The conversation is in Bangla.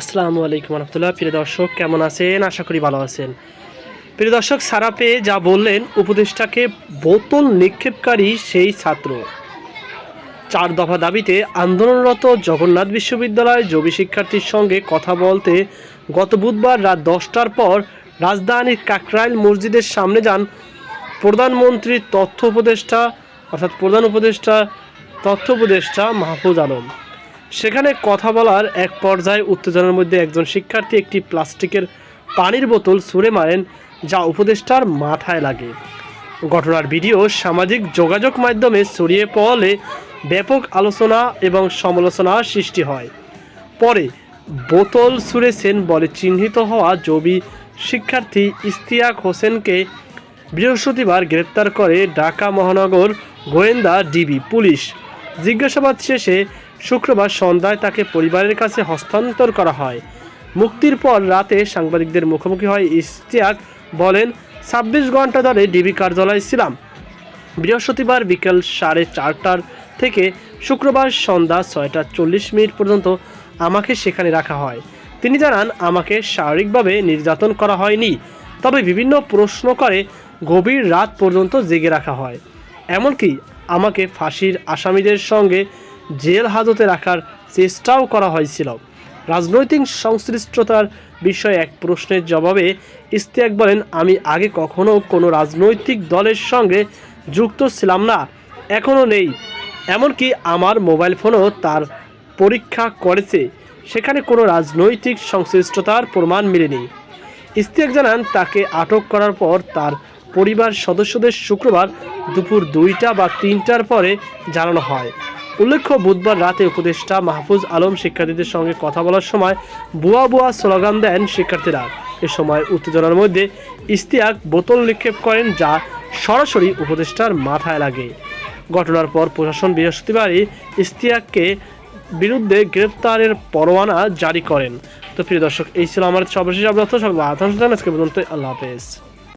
আসসালামু আলাইকুম রহমতুল্লাহ। প্রিয় দর্শক, কেমন আছেন? আশা করি ভালো আছেন। প্রিয় দর্শক সারা পেয়ে যা বললেন, উপদেষ্টাকে বোতল নিক্ষেপকারী সেই ছাত্র। চার দফা দাবিতে আন্দোলনরত জগন্নাথ বিশ্ববিদ্যালয় জবি শিক্ষার্থীর সঙ্গে কথা বলতে গত বুধবার রাত দশটার পর রাজধানীর কাকরাইল মসজিদের সামনে যান প্রধানমন্ত্রীর তথ্য উপদেষ্টা, অর্থাৎ প্রধান উপদেষ্টা, তথ্য উপদেষ্টা মাহফুজ আলম। সেখানে কথা বলার এক পর্যায়ে উত্তেজনার মধ্যে একজন শিক্ষার্থী একটি প্লাস্টিকের পানির বোতল ছুঁড়ে মারেন, যা উপদেষ্টার মাথায় লাগে। ঘটনার ভিডিও সামাজিক যোগাযোগ মাধ্যমে ছড়িয়ে পড়লে ব্যাপক আলোচনা এবং সমালোচনা সৃষ্টি হয়। পরে বোতল ছুঁড়েছেন বলে চিহ্নিত হওয়া জবি শিক্ষার্থী ইস্তিয়াক হোসেনকে বৃহস্পতিবার গ্রেপ্তার করে ঢাকা মহানগর গোয়েন্দা ডিবি পুলিশ। জিজ্ঞাসাবাদ শেষে শুক্রবার সন্ধ্যায় তাকে পরিবারের কাছে হস্তান্তর করা হয়। মুক্তির পর রাতে সাংবাদিকদের মুখোমুখি হয় ইস্তিয়াক বলেন, ছাব্বিশ ঘণ্টা ধরে ডিবি কার্যালয়ে ছিলাম। বৃহস্পতিবার বিকেল সাড়ে চারটার থেকে শুক্রবার সন্ধ্যা ছয়টা চল্লিশ মিনিট পর্যন্ত আমাকে সেখানে রাখা হয়। তিনি জানান, আমাকে শারীরিকভাবে নির্যাতন করা হয়নি, তবে বিভিন্ন প্রশ্ন করে গভীর রাত পর্যন্ত জেগে রাখা হয়। এমনকি আমাকে ফাঁসির আসামিদের সঙ্গে জেল হাজতে রাখার চেষ্টাও করা হয়েছিল। রাজনৈতিক সংশ্লিষ্টতার বিষয়ে এক প্রশ্নের জবাবে ইস্তিয়াক বলেন, আমি আগে কখনো কোনো রাজনৈতিক দলের সঙ্গে যুক্ত ছিলাম না এখনও নেই। এমনকি আমার মোবাইল ফোনও তার পরীক্ষা করেছে। সেখানে কোনো রাজনৈতিক সংশ্লিষ্টতার প্রমাণ মেলেনি। ইস্তিয়াক জানান, তাকে আটক করার পর তার পরিবার সদস্যদের শুক্রবার দুপুর দুইটা বা তিনটার পরে জানানো হয়। উল্লেখ্য, বুধবার রাতে উপদেষ্টা মাহফুজ আলম শিক্ষার্থীদের সঙ্গে কথা বলার সময় বুয়া বুয়া স্লোগান দেন শিক্ষার্থীরা। এ সময় উত্তেজনার মধ্যে ইস্তিয়াক বোতল নিক্ষেপ করেন যা সরাসরি উপদেষ্টার মাথায় লাগে। ঘটনার পর প্রশাসন বৃহস্পতিবারই ইস্তিয়াককে বিরুদ্ধে গ্রেপ্তারের পরোয়ানা জারি করেন। তো প্রিয় দর্শক, এই ছিল আমার সর্বশেষ অবস্থা সবাই আজকে পর্যন্ত আল্লাহ হাফেজ।